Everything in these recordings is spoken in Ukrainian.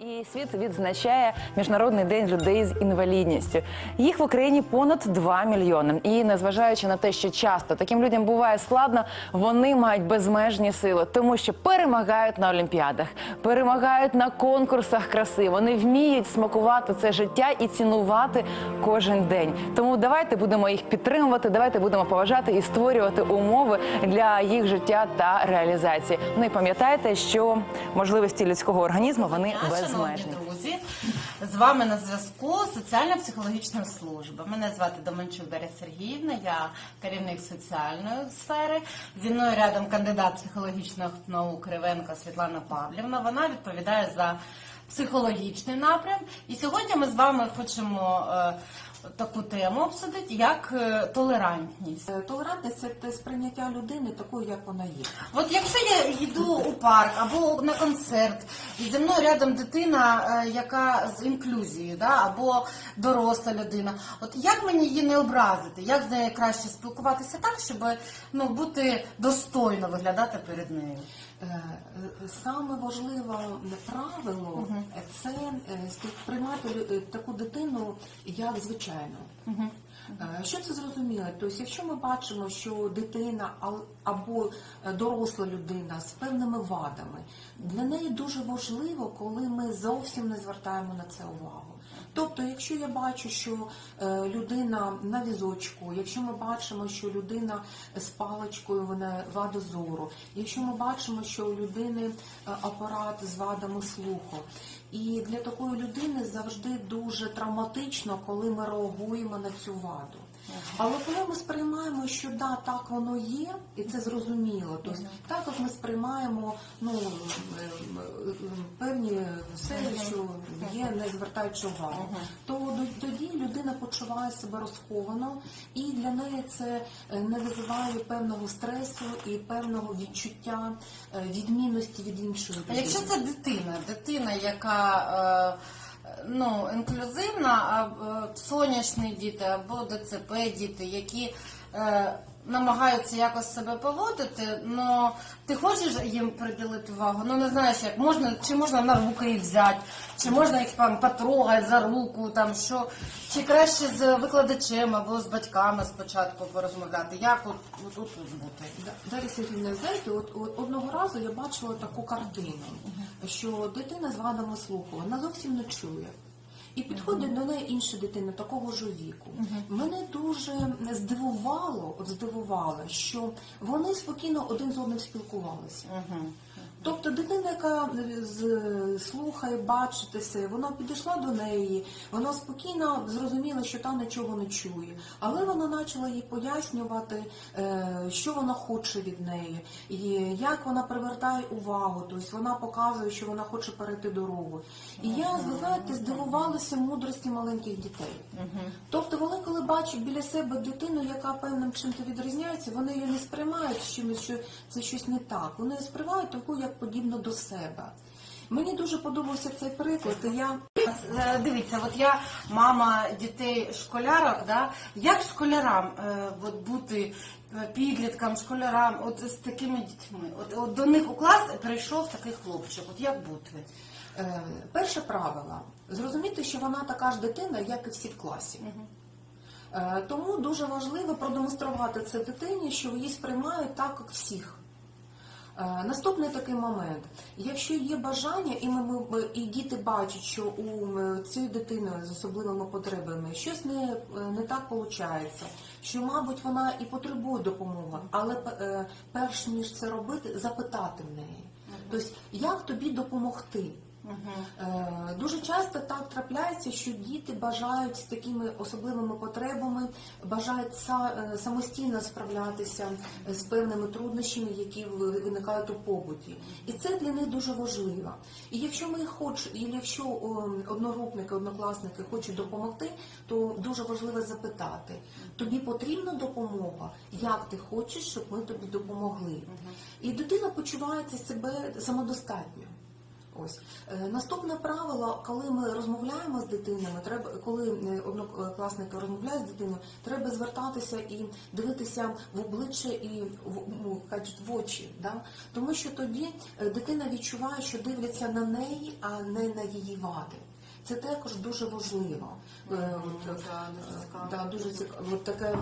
І світ відзначає міжнародний день людей з інвалідністю. Їх в Україні понад 2 мільйони. І незважаючи на те, що часто таким людям буває складно, вони мають безмежні сили, тому що перемагають на олімпіадах, перемагають на конкурсах краси. Вони вміють смакувати це життя і цінувати кожен день. Тому давайте будемо їх підтримувати, давайте будемо поважати і створювати умови для їх життя та реалізації. Ну і пам'ятайте, що можливості людського організму вони Дня, безмежні. Шановні друзі, з вами на зв'язку соціально-психологічна служба. Мене звати Доманчук Дар'я Сергіївна, я керівник соціальної сфери. Зі мною рядом кандидат психологічних наук Кривенко Світлана Павлівна. Вона відповідає за психологічний напрям. І сьогодні ми з вами хочемо е, таку тему обсудити, як е, толерантність. Е, Толерантність це те сприйняття людини такою, як вона є. От якщо я йду у парк або на концерт, і зі мною рядом дитина, е, яка з інклюзією, да, або доросла людина, от як мені її не образити? Як з нею краще спілкуватися так, щоб ну, бути достойно виглядати перед нею? Е, Саме важливе правило це е, сприймати е, таку дитину як звичайну. Е, Що це зрозуміло? Тобто, якщо ми бачимо, що дитина або доросла людина з певними вадами, для неї дуже важливо, коли ми зовсім не звертаємо на це увагу. Тобто, якщо я бачу, що е, людина на візочку, якщо ми бачимо, що людина з паличкою вона вада зору, якщо ми бачимо, що у людини е, апарат з вадами слуху, і для такої людини завжди дуже травматично, коли ми реагуємо на цю ваду. Але коли ми сприймаємо, що да, так воно є, і це зрозуміло, тобто так як ми сприймаємо ну, певні все, що є, не звертаючи увагу, то тоді людина почуває себе розховано, і для неї це е, не визиває певного стресу і певного відчуття е, відмінності від іншої А людини. якщо це дитина, дитина, яка е, ну, інклюзивна, а е, сонячні діти або ДЦП діти, які е, намагаються якось себе поводити, ну ти хочеш їм приділити увагу, ну не знаєш, як можна, чи можна на руки їх взяти, чи можна їх там потрогати за руку, там що, чи краще з викладачем або з батьками спочатку порозмовляти, як от, от, от тут бути. Да- Дар'я Сергійовна, знаєте, от, от одного разу я бачила таку картину, що дитина з вадами слуху, вона зовсім не чує. І підходить до неї інша дитина такого ж віку. Мене дуже здивувало, от здивувало, що вони спокійно один з одним спілкувалися. Тобто дитина, яка е, слухає, бачитися, вона підійшла до неї, вона спокійно зрозуміла, що та нічого не чує, але вона почала їй пояснювати, е, що вона хоче від неї, і як вона привертає увагу. Тобто вона показує, що вона хоче перейти дорогу. І я, ви знаєте, здивувалася мудрості маленьких дітей. Тобто вони, коли бачать біля себе дитину, яка певним чим-то відрізняється, вони її не сприймають з чимось, що це щось не так. Вони її сприймають таку, як подібно до себе. Мені дуже подобався цей приклад. і Я Е, Дивіться, от я мама дітей школярок, да? як школярам е, от бути е, підліткам, школярам, от з такими дітьми? От, от до них у клас прийшов такий хлопчик, от як бути? Е, перше правило зрозуміти, що вона така ж дитина, як і всі в класі. Е, Тому дуже важливо продемонструвати це дитині, що її сприймають так, як всіх. Е, Наступний такий момент. Якщо є бажання, і ми, і діти бачать, що у цієї дитини з особливими потребами щось не, не так виходить, що, мабуть, вона і потребує допомоги, але перш ніж це робити, запитати в неї. Тобто, як тобі допомогти? Е, Дуже часто так трапляється, що діти бажають з такими особливими потребами, бажають е, самостійно справлятися з певними труднощами, які виникають у побуті. І це для них дуже важливо. І якщо ми хоч, і якщо одногрупники, однокласники хочуть допомогти, то дуже важливо запитати: тобі потрібна допомога? Як ти хочеш, щоб ми тобі допомогли? І дитина почувається себе самодостатньо. Ось Е, наступне правило, коли ми розмовляємо з дитинами, треба коли е, однокласники розмовляють з дитиною, треба звертатися і дивитися в обличчя і в ну, в очі. Да? Тому що тоді е, дитина відчуває, що дивляться на неї, а не на її вади. Це також дуже важливо. От, Да, дуже цікаво. От таке,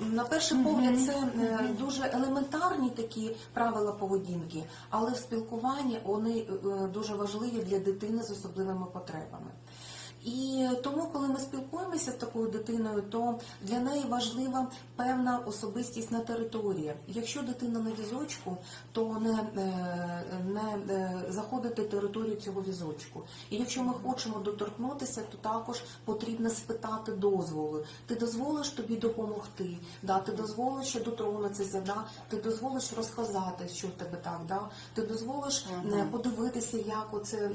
на перший погляд, це е, дуже елементарні такі правила поведінки, але в спілкуванні вони е, дуже важливі для дитини з особливими потребами. І тому, коли ми спілкуємося з такою дитиною, то для неї важлива певна особистісна територія. Якщо дитина на візочку, то не, е, не е, заходити територію цього візочку. І якщо ми хочемо доторкнутися, то також потрібно спитати дозволу. Ти дозволиш тобі допомогти, да? ти дозволиш дотронутися, да? ти дозволиш розказати, що в тебе так, да? ти дозволиш е, подивитися, як оце,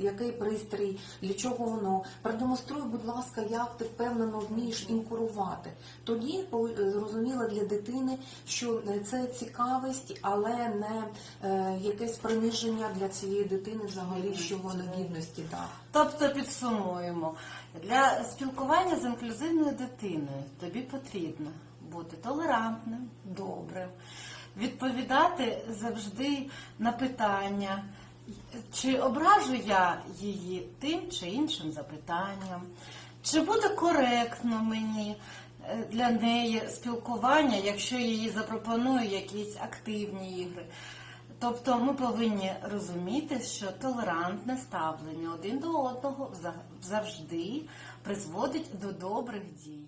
який пристрій, для чого воно. Продемонструй, будь ласка, як ти впевнено вмієш інкурувати. Тоді е, зрозуміло для дитини, що це цікавість, але не е, якесь приниження для цієї дитини взагалі, що вона гідності. Да. Тобто підсумуємо, для спілкування з інклюзивною дитиною тобі потрібно бути толерантним, добрим, відповідати завжди на питання, чи ображу я її тим чи іншим запитанням, чи буде коректно мені е, для неї спілкування, якщо їй запропоную якісь активні ігри. Тобто ми повинні розуміти, що толерантне ставлення один до одного завжди призводить до добрих дій.